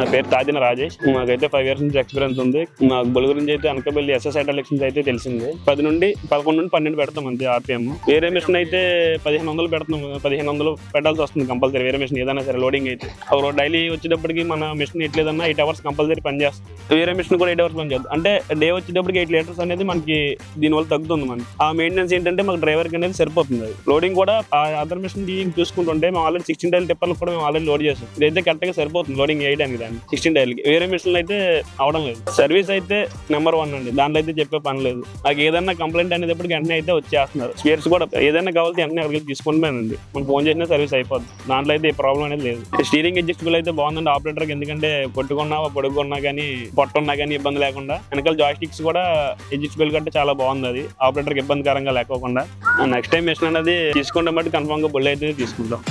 నా పేరు తాదిన రాజేష్. నాకైతే ఫైవ్ ఇయర్స్ నుంచి ఎక్స్పీరియన్స్ ఉంది. నాకు బుల్ గురించి అయితే అనకబెల్లి ఎస్ఎస్ఐ ఎలక్షన్స్ అయితే తెలిసింది. పది నుండి పదకొండు నుండి పన్నెండు పెడతాం అంతే ఆర్పిఎం వేరే మిషన్ అయితే పదిహేను వందలు పెడతాం. పదిహేను వందలు పెట్టాల్సి వస్తుంది కంపల్సరీ వేరే మిషన్ ఏదైనా సరే లోడింగ్ అయితే. ఒక డైలీ వచ్చేటప్పటికి మన మిషన్ ఎట్లేదన్నా ఎయిట్ అవర్స్ కంపల్సరీ పనిచేస్తుంది వేరే మిషన్ కూడా ఎయిట్ అవర్స్ పనిచేస్తుంది అంటే డే వచ్చేటప్పటికి ఎయిట్ లీటర్స్ అనేది మనకి దీనివల్ల తగ్గుతుంది మనకి. ఆ మెయింటెనెన్స్ ఏంటంటే మాకు డ్రైవర్కి అనేది సరిపోతుంది. లోడింగ్ కూడా ఆ అదర్ మిషన్ చూసుకుంటుంటే మేము ఆల్రెడీ సిక్స్టీన్ డైల్ టిప్పర్లు కూడా మేము ఆల్రెడీ లోడ్ చేస్తాం ఇదైతే కరెక్ట్గా సరిపోతుంది లోడింగ్ వేయడానికి అండి సిక్స్టీన్ డైల్కి వేరే మిషన్లు అయితే అవడం లేదు. సర్వీస్ అయితే నెంబర్ వన్ అండి. దాంట్లో అయితే చెప్పే పని లేదు. నాకు ఏదైనా కంప్లైంట్ అనేది అనేటప్పటికి వెంటనే అయితే వచ్చేస్తున్నారు. స్పేర్స్ కూడా ఏదైనా కావాలంటే వెంటనే అక్కడికి తీసుకుంటున్నానండి. మనం ఫోన్ చేసినా సర్వీస్ అయిపోద్ది. దాంట్లో అయితే ప్రాబ్లం అనేది లేదు. స్టీరింగ్ అడ్జస్టబుల్ అయితే బాగుందండి ఆపరేటర్కి ఎందుకంటే పొట్టుకున్నా పొడుగున్నా కానీ పొట్టున్నా కానీ ఇబ్బంది లేకుండా. వెనకాల జాయిస్టిక్స్ కూడా అడ్జస్టబుల్ కంటే చాలా బాగుంది అది. ఆపరేటర్కి ఇబ్బందికరంగా లేకోకుండా. నెక్స్ట్ టైం మిషన్ అనేది తీసుకుంటే బట్టి కన్ఫామ్గా బుల్ అయితే తీసుకుంటాం.